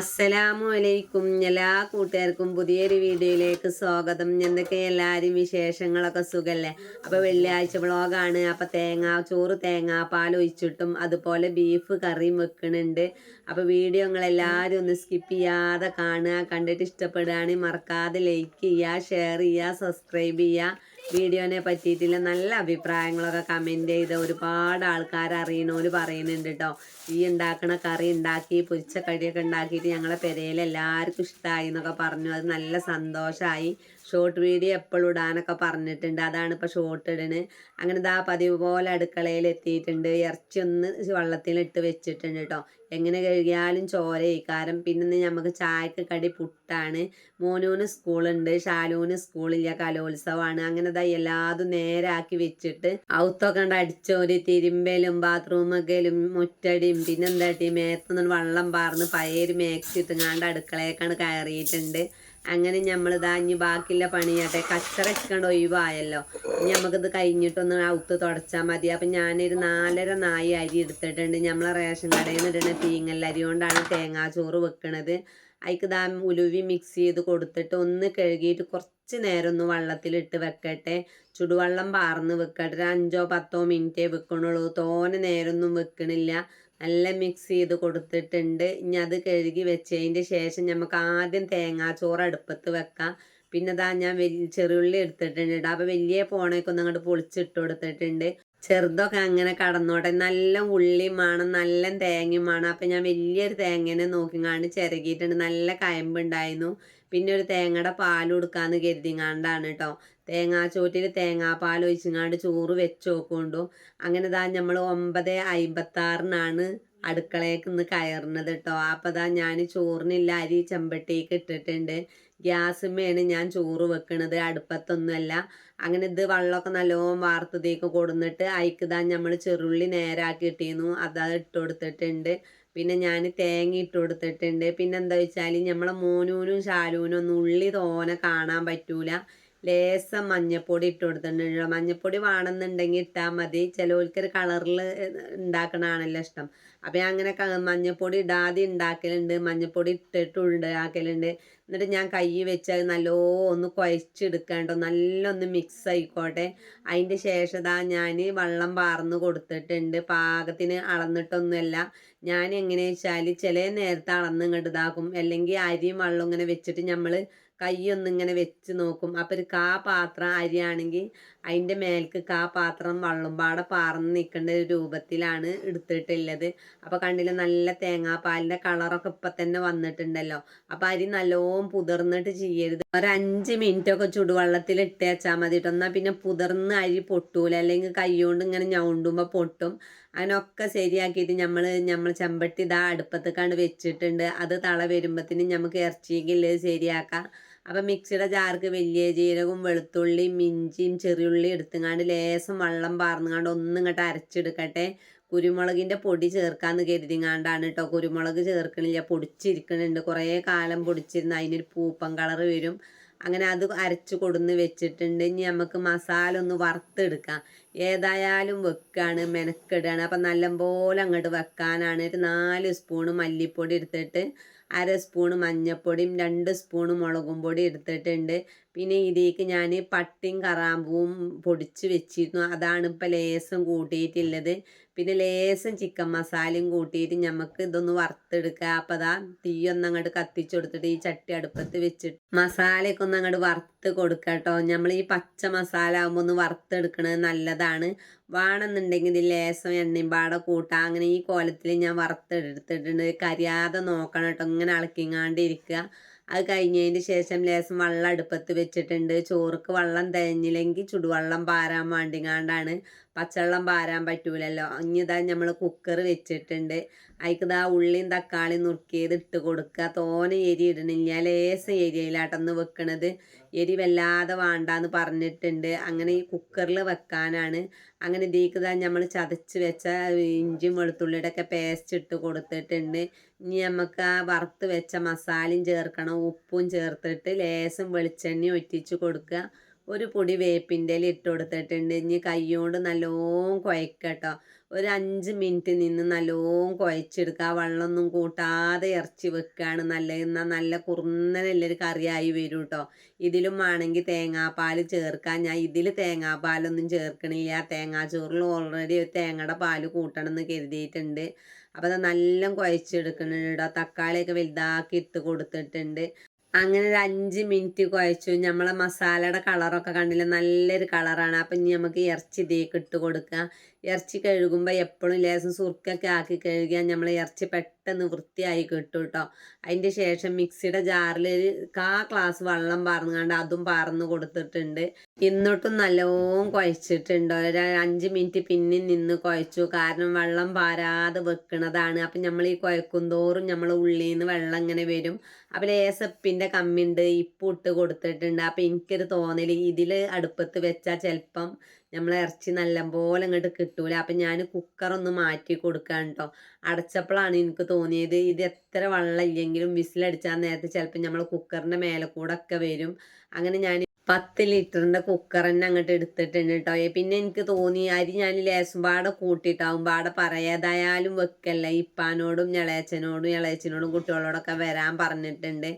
അസ്സലാമു അലൈക്കും എല്ലാ കൂട്ടുകാർക്കും പുതിയൊരു വീഡിയോയിലേക്ക് സ്വാഗതം. എന്തൊക്കെ എല്ലാവരും വിശേഷങ്ങളൊക്കെ സുഖല്ലേ? അപ്പോൾ വെള്ളിയാഴ്ച വ്ളോഗാണ്. അപ്പോൾ തേങ്ങ ചോറ് തേങ്ങ പാൽ ഒഴിച്ചിട്ടും അതുപോലെ ബീഫ് കറിയും വെക്കുന്നുണ്ട് അപ്പോൾ വീഡിയോ നിങ്ങളെല്ലാവരും ഒന്ന് സ്കിപ്പ് ചെയ്യാതെ കാണുക. കണ്ടിട്ട് ഇഷ്ടപ്പെടുകയാണെങ്കിൽ മറക്കാതെ ലൈക്ക് ചെയ്യുക ഷെയർ ചെയ്യുക സബ്സ്ക്രൈബ് ചെയ്യുക. വീഡിയോനെ പറ്റിയിട്ടുള്ള നല്ല അഭിപ്രായങ്ങളൊക്കെ കമന്റ് ചെയ്ത് ഒരുപാട് ആൾക്കാർ അറിയണോര് പറയുന്നുണ്ട് കേട്ടോ ഈ ഉണ്ടാക്കണ കറി ഉണ്ടാക്കി പൊരിച്ച കടിയൊക്കെ ഉണ്ടാക്കിയിട്ട് ഞങ്ങളെ പെരയിൽ എല്ലാവർക്കും ഇഷ്ടമായി എന്നൊക്കെ പറഞ്ഞു. അത് നല്ല സന്തോഷമായി ഷോർട്ട് വീഡിയോ എപ്പോഴും ഇടാനൊക്കെ പറഞ്ഞിട്ടുണ്ട്. അതാണ് ഇപ്പോൾ ഷോർട്ട് ഇടണ്. അങ്ങനെ ഇതാ പതിവ് പോലെ അടുക്കളയിൽ എത്തിയിട്ടുണ്ട്. ഇറച്ചി ഒന്ന് വെള്ളത്തിലിട്ട് വെച്ചിട്ടുണ്ട് കേട്ടോ എങ്ങനെ കഴുകിയാലും ചോരയിക്കാരം പിന്നെ നമുക്ക് ചായക്ക് കടി പുട്ടാണ്. മോനൂന് സ്കൂളുണ്ട്. ഷാലൂന് സ്കൂളില്ല. കലോത്സവമാണ് അങ്ങനെ ഇതാ എല്ലാതും നേരാക്കി വെച്ചിട്ട് ഔത്തൊക്കെ കണ്ട് അടിച്ചോരി തിരുമ്പലും ബാത്റൂമൊക്കെയും മുറ്റടിയും പിന്നെന്താട്ടി മേത്തുനിന്ന് വെള്ളം പാർന്ന് പയര് മേക്സിട്ടുങ്ങാണ്ട് അടുക്കളയൊക്കെയാണ് കയറിയിട്ടുണ്ട്. അങ്ങനെ നമ്മൾ ഇതാ ഇനി ബാക്കിയുള്ള പണിയാട്ടെ കച്ചറ കണ്ട് ഒഴിവായല്ലോ. ഇനി നമുക്കിത് കഴിഞ്ഞിട്ടൊന്ന് ഔത്ത് തുടച്ചാൽ മതി. അപ്പം ഞാനൊരു നാലര നായി അരി എടുത്തിട്ടുണ്ട്. നമ്മളെ റേഷൻ കടയിൽ നിന്ന് ഇടുന്ന തീങ്ങല്ലരി കൊണ്ടാണ് തേങ്ങാച്ചോറ് വെക്കണത്. അതിക്ക് ദാ ഉലുവി മിക്സ് ചെയ്ത് കൊടുത്തിട്ട് ഒന്ന് കഴുകിയിട്ട് കുറച്ച് നേരം ഒന്ന് വെള്ളത്തിലിട്ട് വെക്കട്ടെ. ചുടുവെള്ളം പാർന്ന് വെക്കട്ടെ. ഒരു അഞ്ചോ പത്തോ മിനിറ്റേ വെക്കണുള്ളൂ. തോനെ നേരമൊന്നും വെക്കണില്ല. നല്ല മിക്സ് ചെയ്ത് കൊടുത്തിട്ടുണ്ട്. ഇനി അത് കഴുകി വെച്ചതിന്റെ ശേഷം നമുക്ക് ആദ്യം തേങ്ങാച്ചോറ് അടുപ്പത്ത് വെക്കാം. പിന്നെ ഇതാ ഞാൻ വലിയ ചെറുള്ളി എടുത്തിട്ടുണ്ട് അപ്പോൾ വലിയ പോണേക്ക് ഒന്ന് അങ്ങോട്ട് പൊളിച്ചിട്ട് കൊടുത്തിട്ടുണ്ട്. ചെറുതൊക്കെ അങ്ങനെ കടന്നോട്ടെ. നല്ല ഉള്ളിയും വേണം. നല്ല തേങ്ങയും വേണം. അപ്പം ഞാൻ വലിയൊരു തേങ്ങനെ നോക്കിങ്ങാണ്ട് ചിരകിയിട്ടുണ്ട് നല്ല കയമ്പുണ്ടായിരുന്നു. പിന്നെ ഒരു തേങ്ങയുടെ പാൽ കൊടുക്കാന്ന് കരുതിങ്ങാണ്ടാണ് കേട്ടോ തേങ്ങാച്ചോറ്റിൽ തേങ്ങാപ്പാൽ ഒഴിച്ചിങ്ങാണ്ട് ചോറ് വെച്ച് നോക്കൊണ്ടു അങ്ങനെ ഇതാ നമ്മൾ ഒമ്പത് അമ്പത്താറിനാണ് അടുക്കളയ്ക്ക് ഇന്ന് കയറുന്നത് കേട്ടോ അപ്പം ഇതാ ഞാൻ ചോറിനില്ല അരി ചെമ്പട്ടിക്ക് ഇട്ടിട്ടുണ്ട്. ഗ്യാസുമ്മയാണ് ഞാൻ ചോറ് വെക്കണത് അടുപ്പത്തൊന്നുമല്ല. അങ്ങനെ ഇത് വെള്ളമൊക്കെ നല്ലോണം വാർത്തതേക്ക് കൊടുന്നിട്ട് അയക്കിതാ നമ്മൾ ചെറുള്ളി നേരാക്കി ഇട്ടിരുന്നു അത് ഇട്ട് കൊടുത്തിട്ടുണ്ട്. പിന്നെ ഞാൻ തേങ്ങ ഇട്ട് കൊടുത്തിട്ടുണ്ട്. പിന്നെ എന്താ വെച്ചാൽ നമ്മളെ മോനൂനും ശാലൂനും ഒന്നും ഉള്ളി തോനെ കാണാൻ പറ്റൂല. ലേസം മഞ്ഞപ്പൊടി ഇട്ട് കൊടുത്തിട്ടുണ്ട്. മഞ്ഞപ്പൊടി വേണമെന്നുണ്ടെങ്കിൽ ഇട്ടാൽ മതി. ചിലവർക്കൊരു കളറിൽ ഉണ്ടാക്കണതാണല്ലോ ഇഷ്ടം. അപ്പം ഞാൻ അങ്ങനെ മഞ്ഞപ്പൊടി ഇടാതെ ഉണ്ടാക്കലുണ്ട്. മഞ്ഞപ്പൊടി ഇട്ടിട്ട് ഉണ്ടാക്കലുണ്ട്. എന്നിട്ട് ഞാൻ കൈ വെച്ച് നല്ലോ ഒന്ന് കുഴച്ചെടുക്കാണ്ടോ നല്ല ഒന്ന് മിക്സ് ആയിക്കോട്ടെ. അതിന്റെ ശേഷം ഞാൻ വെള്ളം പാർന്ന് കൊടുത്തിട്ടുണ്ട്. പാകത്തിന് അളന്നിട്ടൊന്നുമല്ല. ഞാൻ എങ്ങനെ വെച്ചാൽ ചില നേരത്തെ അളന്ന് ഇങ്ങോട്ട് ഇതാക്കും. അല്ലെങ്കിൽ അരിയും വെള്ളം ഇങ്ങനെ വെച്ചിട്ട് നമ്മൾ കൈയൊന്നിങ്ങനെ വെച്ച് നോക്കും. അപ്പോൾ ഒരു കാ പാത്രം അരിയാണെങ്കിൽ അതിന്റെ മേൽക്ക് കാ പാത്രം വള്ളുമ്പാടെ പാടെ പാർന്ന് നിൽക്കേണ്ട ഒരു രൂപത്തിലാണ് എടുത്തിട്ടുള്ളത്. അപ്പോൾ കണ്ടില്ല നല്ല തേങ്ങാപ്പാലിന്റെ കളറൊക്കെ ഇപ്പം തന്നെ വന്നിട്ടുണ്ടല്ലോ. അപ്പോൾ അരി നല്ലോം പുതിർന്നിട്ട് ചെയ്യരുത്. ഒരു അഞ്ച് മിനിറ്റൊക്കെ ചുടുവെള്ളത്തിൽ ഇട്ട് വെച്ചാൽ മതി കേട്ടോ എന്നാൽ പിന്നെ പുതിർന്ന് അരി പൊട്ടൂല. അല്ലെങ്കിൽ കൈകൊണ്ട് ഇങ്ങനെ ഞൗണ്ടുമ്പോൾ പൊട്ടും. അതിനൊക്കെ ശരിയാക്കിയിട്ട് നമ്മൾ നമ്മൾ ചെമ്പട്ടി ഇതാ അടുപ്പത്തേക്കാണ് വെച്ചിട്ടുണ്ട്. അത് തള വരുമ്പോഴത്തേനും നമുക്ക് ഇറച്ചിയെങ്കിൽ ശരിയാക്കാം. അപ്പം മിക്സിയുടെ ജാർക്ക് വലിയ ജീരകവും വെളുത്തുള്ളിയും ഇഞ്ചിയും ചെറിയുള്ളി എടുത്തുങ്ങാണ്ട് ലേശം വെള്ളം പാർന്നുങ്ങാണ്ട് ഒന്നും ഇങ്ങോട്ട് അരച്ചെടുക്കട്ടെ. കുരുമുളകിന്റെ പൊടി ചേർക്കാന്ന് കരുതിങ്ങാണ്ടാണ് കേട്ടോ കുരുമുളക് ചേർക്കണില്ല പൊടിച്ചിരിക്കണുണ്ട്. കുറേ കാലം പൊടിച്ചിരുന്ന് അതിനൊരു പൂപ്പം കളർ വരും. അങ്ങനെ അത് അരച്ച് കൊടുന്ന് വെച്ചിട്ടുണ്ട്. ഇനി നമുക്ക് മസാല ഒന്ന് വറുത്തെടുക്കാം. ഏതായാലും വെക്കാണ് മെനക്കെടുകയാണ് അപ്പം നല്ലപോലെ അങ്ങോട്ട് വെക്കാനാണ്. ഒരു നാല് സ്പൂണ് മല്ലിപ്പൊടി എടുത്തിട്ട് അര സ്പൂണ് മഞ്ഞൾപ്പൊടിയും രണ്ട് സ്പൂണ് മുളകും പൊടി എടുത്തിട്ടുണ്ട്. പിന്നെ ഇതിലേക്ക് ഞാൻ പട്ടിയും കറാമ്പൂവും പൊടിച്ച് വെച്ചിരുന്നു. അതാണ് ഇപ്പം ലേസം കൂട്ടിയിട്ടുള്ളത്. പിന്നെ ലേസം ചിക്കൻ മസാലയും കൂട്ടിയിട്ട് നമുക്ക് ഇതൊന്ന് വറുത്തെടുക്കുക അപ്പം അതാ തീയൊന്ന് അങ്ങോട്ട് കത്തിച്ചു കൊടുത്തിട്ട് ഈ ചട്ടി അടുപ്പത്ത് വെച്ചിട്ട് മസാലയൊക്കെ ഒന്ന് അങ്ങോട്ട് വറുത്ത് കൊടുക്കുക കേട്ടോ നമ്മൾ ഈ പച്ച മസാല ആകുമ്പോൾ ഒന്ന് വറുത്തെടുക്കണത് നല്ലതാണ്. വേണമെന്നുണ്ടെങ്കിൽ ഇത് ലേസം എണ്ണയും പാടെ കൂട്ടാം. അങ്ങനെ ഈ കോലത്തിൽ ഞാൻ വറുത്തെടുത്തിട്ടുണ്ട്. കരിയാതെ നോക്കണം കേട്ടോ ഇങ്ങനെ ഇളക്കിങ്ങാണ്ടിരിക്കുക അത് കഴിഞ്ഞതിന് ശേഷം ലേശം വെള്ളം അടുപ്പത്ത് വെച്ചിട്ടുണ്ട്. ചോറുക്ക് വെള്ളം തികഞ്ഞില്ലെങ്കിൽ ചുടുവെള്ളം പാരാൻ വേണ്ടിങ്ങാണ്ടാണ് പച്ചവെള്ളം പാരാൻ പറ്റൂലല്ലോ. ഇനിതാ നമ്മൾ കുക്കർ വെച്ചിട്ടുണ്ട്. അതിക്കിതാ ഉള്ളിയും തക്കാളിയും നുറുക്കിയത് ഇട്ട് കൊടുക്കുക. തോനെ എരി ഇടണില്ല. ലേശം എരിയിലാട്ടെന്ന് വെക്കണത്. എരി വല്ലാതെ വേണ്ടാന്ന് പറഞ്ഞിട്ടുണ്ട്. അങ്ങനെ ഈ കുക്കറിൽ വെക്കാനാണ്. അങ്ങനെ ഇതിക്ക് നമ്മൾ ചതച്ച് വെച്ച ഇഞ്ചിയും വെളുത്തുള്ളിയുടെ ഒക്കെ പേസ്റ്റ് ഇട്ട് കൊടുത്തിട്ടുണ്ട്. ഇനി നമുക്ക് ആ വറുത്ത് വെച്ച മസാലയും ചേർക്കണം. ഉപ്പും ചേർത്തിട്ട് ലേശം വെളിച്ചെണ്ണ ഒറ്റിച്ച് കൊടുക്കുക ഒരു പൊടി വേപ്പിന്റെ ഇട്ട് കൊടുത്തിട്ടുണ്ട്. ഇനി കൈയോണ്ട് നല്ലോം കുഴക്കട്ടോ. ഒരു അഞ്ച് മിനിറ്റ് നിന്ന് നല്ലോം കുഴച്ചെടുക്കുക. വെള്ളമൊന്നും കൂട്ടാതെ ഇറച്ചി വെക്കുകയാണ് നല്ല എന്നാൽ നല്ല കുറുന്നനല്ലൊരു കറിയായി വരും കേട്ടോ ഇതിലും ആണെങ്കിൽ തേങ്ങാപ്പാൽ ചേർക്കാം. ഞാൻ ഇതിൽ തേങ്ങാപ്പാലൊന്നും ചേർക്കണില്ല. തേങ്ങാച്ചോറിൽ ഓൾറെഡി ഒരു തേങ്ങയുടെ പാൽ കൂട്ടണം എന്ന് കരുതിയിട്ടുണ്ട്. അപ്പോൾ അത് നല്ല കുഴച്ചെടുക്കുന്നുണ്ട് കേട്ടോ. തക്കാളിയൊക്കെ വലുതാക്കി ഇട്ട് കൊടുത്തിട്ടുണ്ട്. അങ്ങനെ ഒരു അഞ്ച് മിനിറ്റ് കുഴച്ചു. നമ്മളെ മസാലയുടെ കളറൊക്കെ കണ്ടില്ല? നല്ലൊരു കളറാണ്. അപ്പം ഇനി നമുക്ക് ഇറച്ചി ഇതേക്ക് ഇട്ട് കൊടുക്കുക ഇറച്ചി കഴുകുമ്പോൾ എപ്പോഴും ലേശം സുർക്കൊക്കെ ആക്കി കഴുകിയാൽ നമ്മൾ ഇറച്ചി പെട്ടെന്ന് വൃത്തിയായി കിട്ടും കേട്ടോ അതിന്റെ ശേഷം മിക്സിയുടെ ജാറിൽ കാ ഗ്ലാസ് വെള്ളം പാർന്നുകൊണ്ട് അതും പാർന്ന് കൊടുത്തിട്ടുണ്ട്. എന്നിട്ടും നല്ലോണം കുഴച്ചിട്ടുണ്ട്. ഒരു അഞ്ച് മിനിറ്റ് പിന്നെ നിന്ന് കുഴച്ചു. കാരണം വെള്ളം പാരാതെ വെക്കണതാണ്. അപ്പം നമ്മൾ ഈ കുഴക്കും തോറും നമ്മൾ ഉള്ളിൽ നിന്ന് വെള്ളം ഇങ്ങനെ വരും. അപ്പം ലേസപ്പിന്റെ കമ്മിണ്ട്. ഇപ്പ് ഇട്ട് കൊടുത്തിട്ടുണ്ട്. അപ്പം എനിക്കൊരു തോന്നൽ ഇതിൽ അടുപ്പത്ത് വെച്ചാൽ ചിലപ്പം നമ്മൾ ഇറച്ചി നല്ലപോലെ ഇങ്ങോട്ട് കിട്ടൂല. അപ്പം ഞാൻ കുക്കറൊന്ന് മാറ്റി കൊടുക്കാൻ കേട്ടോ അടച്ചപ്പോഴാണ് എനിക്ക് തോന്നിയത് ഇത് എത്ര വെള്ളം ഇല്ലെങ്കിലും വിസിലടിച്ചാൽ നേരത്തെ ചിലപ്പോൾ നമ്മൾ കുക്കറിന്റെ മേലെ കൂടെ ഒക്കെ വരും. അങ്ങനെ ഞാൻ പത്ത് ലിറ്ററിന്റെ കുക്കർ തന്നെ അങ്ങോട്ട് എടുത്തിട്ടുണ്ട് കേട്ടോ പിന്നെ എനിക്ക് തോന്നി അരി ഞാൻ ലേശം പാടെ കൂട്ടിയിട്ടാവും പാടെ പറയാതായാലും വെക്കല്ല. ഇപ്പാനോടും ഇളയച്ചനോടും ഇളയച്ചനോടും കുട്ടികളോടൊക്കെ വരാൻ പറഞ്ഞിട്ടുണ്ട്.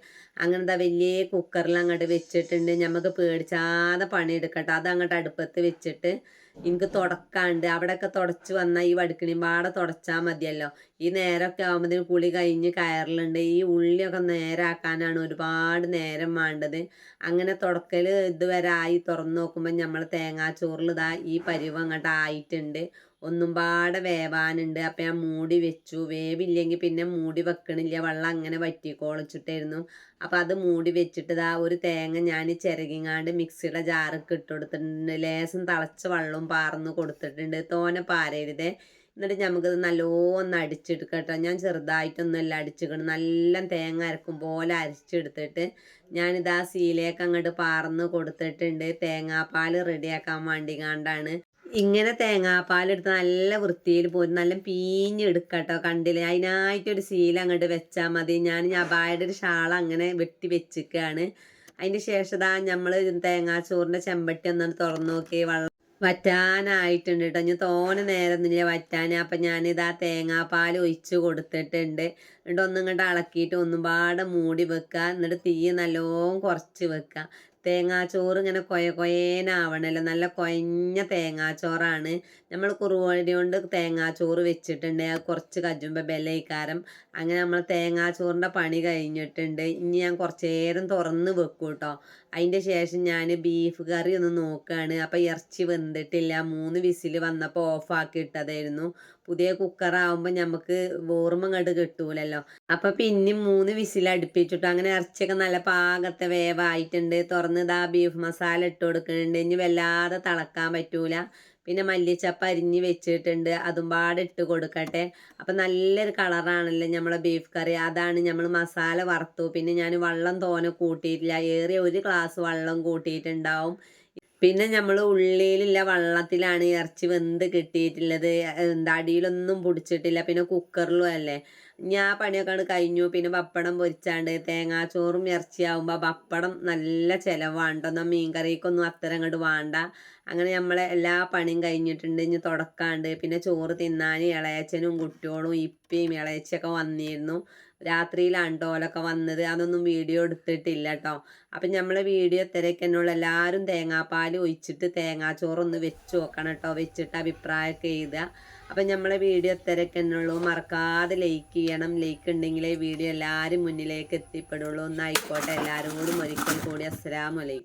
അങ്ങനത്തെ വലിയ കുക്കറിൽ അങ്ങോട്ട് വെച്ചിട്ടുണ്ട്. നമുക്ക് പേടിച്ചാതെ പണിയെടുക്കട്ടെ. അത് അങ്ങോട്ട് അടുപ്പത്ത് വെച്ചിട്ട് എനിക്ക് തുടക്കാണ്ട്. അവിടെയൊക്കെ തുടച്ച് വന്നാൽ ഈ വടുക്കണി പാടെ തുടച്ചാൽ മതിയല്ലോ. ഈ നേരമൊക്കെ ആകുമ്പോഴത്തേന് കുളി കഴിഞ്ഞ് കയറലുണ്ട്. ഈ ഉള്ളിയൊക്കെ നേരാക്കാനാണ് ഒരുപാട് നേരം വേണ്ടത്. അങ്ങനെ തുടക്കൽ ഇതുവരെ ആയി. തുറന്നു നോക്കുമ്പോൾ നമ്മൾ തേങ്ങാച്ചോറിൽ ഇതാ ഈ പരിവ് അങ്ങോട്ട് ആയിട്ടുണ്ട്. ഒന്നും പാടെ വേവാനുണ്ട്. അപ്പം ഞാൻ മൂടി വെച്ചു. വേവില്ലെങ്കിൽ പിന്നെ മൂടി വെക്കണില്ല. വെള്ളം അങ്ങനെ വറ്റിക്കോളിച്ചിട്ടായിരുന്നു അപ്പം അത് മൂടി വെച്ചിട്ട് ഇതാ ഒരു തേങ്ങ ഞാൻ ചിരകിങ്ങാണ്ട് മിക്സിയുടെ ജാറൊക്കെ ഇട്ട് കൊടുത്തിട്ടുണ്ട്. ലേസം തിളച്ച വെള്ളവും പാർന്ന് കൊടുത്തിട്ടുണ്ട്. തോനെ പാരരുതേ. എന്നിട്ട് നമുക്കത് നല്ലോണം അടിച്ചെടുക്കട്ടോ. ഞാൻ ചെറുതായിട്ടൊന്നുമല്ല അടിച്ചിക്കണം. നല്ല തേങ്ങ അരക്കും പോലെ അരച്ചെടുത്തിട്ട് ഞാനിതാ സീലേക്ക് അങ്ങോട്ട് പാർന്ന് കൊടുത്തിട്ടുണ്ട്. തേങ്ങാപ്പാൽ റെഡിയാക്കാൻ വേണ്ടി കണ്ടാണ് ഇങ്ങനെ തേങ്ങാപ്പാലെടുത്ത് നല്ല വൃത്തിയിൽ പോയി നല്ല പീഞ്ഞെടുക്കട്ടോ കണ്ടില്ലേ? അതിനായിട്ടൊരു സീല അങ്ങോട്ട് വെച്ചാൽ മതി. ഞാൻ അബായുടെ ഒരു ഷാള അങ്ങനെ വെട്ടി വെച്ചിക്കാണ്. അതിന്റെ ശേഷം ദാ നമ്മൾ തേങ്ങാച്ചോറിന്റെ ചെമ്പട്ടി ഒന്നാണ് തുറന്നു നോക്കി. വെള്ളം വറ്റാനായിട്ടുണ്ട് കേട്ടോ ഞാൻ തോനെ നില വറ്റാൻ അപ്പം ഞാനിതാ തേങ്ങാപ്പാൽ ഒഴിച്ച് കൊടുത്തിട്ടുണ്ട്. എന്നിട്ട് ഒന്നും ഇങ്ങോട്ട് ഇളക്കിയിട്ട് ഒന്നും പാടെ മൂടി വെക്കുക എന്നിട്ട് തീ നല്ലോണം കുറച്ച് വെക്കുക തേങ്ങാച്ചോറ് ഇങ്ങനെ കൊയ കൊയേനാവണല്ലോ. നല്ല കൊയഞ്ഞ തേങ്ങാച്ചോറാണ്. നമ്മൾ കുറുവടി കൊണ്ട് തേങ്ങാച്ചോറ് വെച്ചിട്ടുണ്ട്. കുറച്ച് കജുമ്പോൾ ബലയിക്കാരം അങ്ങനെ നമ്മൾ തേങ്ങാച്ചോറിന്റെ പണി കഴിഞ്ഞിട്ടുണ്ട്. ഇനി ഞാൻ കുറച്ച് നേരം തുറന്ന് വെക്കും കേട്ടോ അതിന്റെ ശേഷം ഞാൻ ബീഫ് കറി ഒന്ന് നോക്കുകയാണ് അപ്പോൾ ഇറച്ചി വെന്തിട്ടില്ല. മൂന്ന് വിസിൽ വന്നപ്പോൾ ഓഫാക്കി ഇട്ടതായിരുന്നു. പുതിയ കുക്കറാകുമ്പോൾ നമുക്ക് ഓർമ്മ ഇങ്ങോട്ട് കിട്ടൂലല്ലോ. അപ്പോൾ പിന്നെ മൂന്ന് വിസിൽ അടുപ്പിച്ചിട്ടു. അങ്ങനെ ഇറച്ചിയൊക്കെ നല്ല പാകത്തെ വേവായിട്ടുണ്ട്. തുറന്ന് ഇതാ ബീഫ് മസാല ഇട്ട് കൊടുക്കുന്നുണ്ട്. ഇനി വല്ലാതെ തിളക്കാൻ പറ്റൂല. പിന്നെ മല്ലിച്ചപ്പ അരിഞ്ഞ് വെച്ചിട്ടുണ്ട്. അതും പാടെ ഇട്ട് കൊടുക്കട്ടെ. അപ്പം നല്ലൊരു കളറാണല്ലോ നമ്മളെ ബീഫ് കറി അതാണ് നമ്മൾ മസാല വറുത്തു. പിന്നെ ഞാൻ വെള്ളം തോന കൂട്ടിയിട്ടില്ല. ഏറിയ ഒരു ഗ്ലാസ് വെള്ളം കൂട്ടിയിട്ടുണ്ടാവും. പിന്നെ നമ്മൾ ഉള്ളിയിലുള്ള വെള്ളത്തിലാണ് ഇറച്ചി വെന്ത് കിട്ടിയിട്ടുള്ളത്. എന്താ അടിയിലൊന്നും പിടിച്ചിട്ടില്ല. പിന്നെ കുക്കറിലും അല്ലേ? ഞാൻ പണിയൊക്കെ കഴിഞ്ഞു. പിന്നെ പപ്പടം പൊരിച്ചാണ്ട് തേങ്ങാച്ചോറും ഇറച്ചിയാവുമ്പോൾ പപ്പടം നല്ല ചിലവാണ്ട് എന്നാൽ മീൻ കറിക്കൊന്നും അത്ര അങ്ങോട്ട് വേണ്ട. അങ്ങനെ നമ്മളെ എല്ലാ പണിയും കഴിഞ്ഞിട്ടുണ്ട്. ഇനി തുടക്കാണ്ട് പിന്നെ ചോറ് തിന്നാൻ ഇളയച്ചനും കുട്ടികളും ഇപ്പയും ഇളയച്ചൊക്കെ വന്നിരുന്നു. രാത്രിയിലാണ് ട്ടോ ഓലൊക്കെ വന്നത്. അതൊന്നും വീഡിയോ എടുത്തിട്ടില്ല കേട്ടോ അപ്പം നമ്മളെ വീഡിയോ എന്നുള്ള എല്ലാവരും തേങ്ങാപ്പാൽ ഒഴിച്ചിട്ട് തേങ്ങാച്ചോറൊന്ന് വെച്ച് നോക്കണം കേട്ടോ വെച്ചിട്ട് അഭിപ്രായമൊക്കെ എഴുതുക. അപ്പം നമ്മളെ വീഡിയോ തിരക്കെന്നുള്ളൂ മറക്കാതെ ലൈക്ക് ചെയ്യണം. ലൈക്ക് ഉണ്ടെങ്കിലേ വീഡിയോ എല്ലാവരും മുന്നിലേക്ക് എത്തിപ്പെടുള്ളൂ. ഒന്നായിക്കോട്ടെ എല്ലാവരും കൂടി ഒരിക്കൽ കൂടി അസ്സലാമലൈക്കും